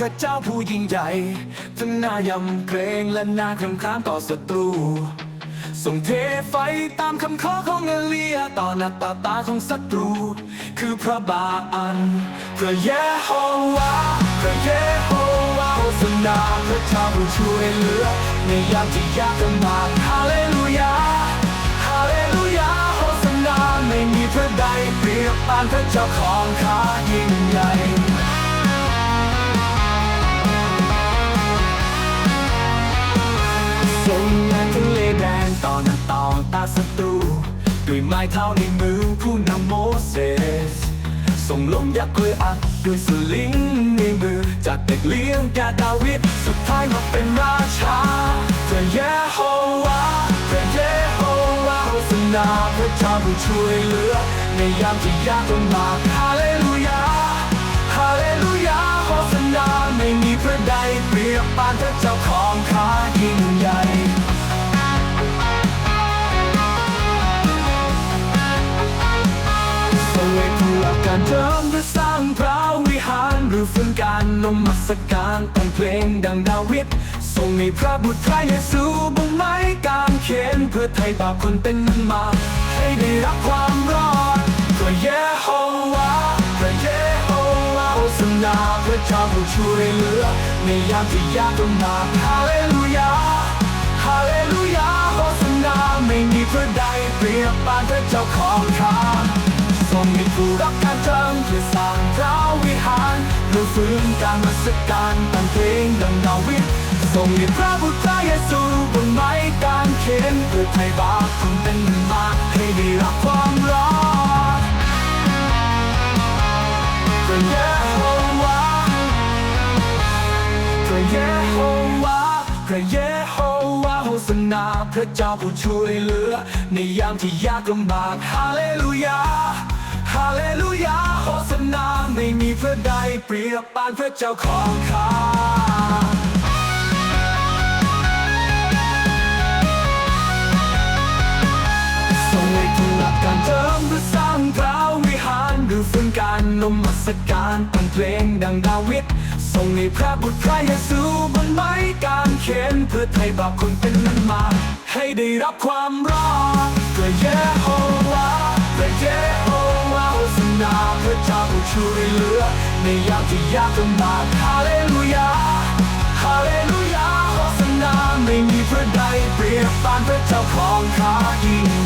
พระเจ้าผู้ยิ่งใหญ่ทั้งน้ายำเกรงและน้าคำค้านต่อศัตรูส่งเทไฟตามคำขอของเอเลียต่อหน้าต่อตาของศัตรู คือพระบาอัน พระเยโฮวาพระเยโฮวาโอสนาพระเจ้าผู้ช่วยเหลือ ในยามที่ยากลำบากฮาเลลูยาฮาเลลูยาโฮสนาไม่มีพระใดเปรียบปานพระเจ้าของข้ายิ่งใหญ่ ศัตรู ด้วยไม้เท้าในมือผู้นำโมเสส ส่งลมยักษ์กล้วยอัดด้วยสลิงในมือ จากเด็กเลี้ยงแกดาวิด สุดท้ายมาเป็นราชาพระเยโฮวาห์พระเยโฮวาห์โอสนาพระเจ้าผู้ช่วยเหลือ ในยามที่ยากลำบากฮาเลลูยาฮาเลลูยาโฮสนาไม่มีพระใดเปรียบปานพระเจ้าของข้ายิ่งใหญ่ คือฟื้นการนมัสการแต่งเพลงดังดาวิดทรงให้พระบุตรพระเยซูบนไม้กางเขนเพื่อไถ่บาปคนเป็นนั้นมา ให้ได้รับความรอดพระเยโฮวาห์พระเยโฮวาห์โอสนาพระเจ้าผู้ช่วยเหลือ ในยามที่ยากลำบากฮาเลลูยาฮาเลลูยาโฮสนาไม่มีพระใดเปรียบปานพระเจ้าของข้าทรงมีผู้รับการเจิมเพื่อสร้างพระวิหาร เพื่อฟื้นการมาสการตั้งเพลงดังดาวิดทรงมีพระบุตรพระเยซูบนไม้กางเขนเพื่อไถ่บาปคนเป็นมาให้ได้รับความรอดพระเยโฮวาห์พระเยโฮวาห์พระเยโฮวาห์โฮสนาพระเจ้าผู้ช่วยเหลือ ในยามที่ยากลำบากฮาเลลูยา ฮาเลลูยาโฮสนาไม่มีเพระใดเปรียบปานพระเจ้าของข้าทรงให้ผู้รับการเจิมหรือสร้างพระวิหารหรือฟื้นการนมัสการตั้งเพลงดังดาวิดทรงให้พระบุตรพระเยซูบนไม้กางเขนเพื่อไถ่บาปคนเป็นนั้นมา ให้ได้รับความรอดพระเย ระเจ้าผู้ช่วยเหลือ ในยามที่ยากลำบากฮาเลลูยาฮาเลลูยาโฮสนาไม่มีพระใดเปรียบปานพระเจ้าของข้ายิ่ง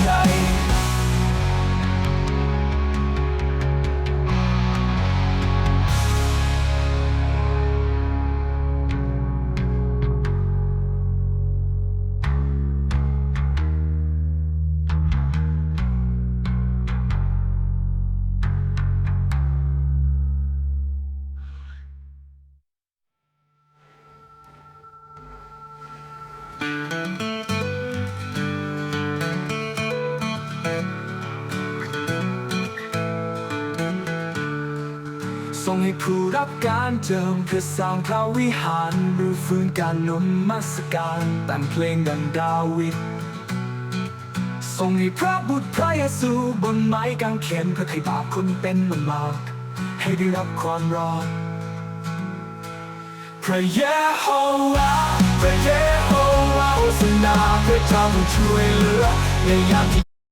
ทรงให้ผู้รับการเจิมเพื่อสร้างพระวิหารหรือฟื้นการนมัสการแต่งเพลงดังดาวิดทรงให้พระบุตรพระเยซูบนไม้กางเขนเพื่อไถ่บาปคนเป็นมันมาก ให้ได้รับความรอด พระเยโฮวาห์พระเยโฮวาห์โอสนาพระเจ้าผู้ช่วยเหลือในยามที่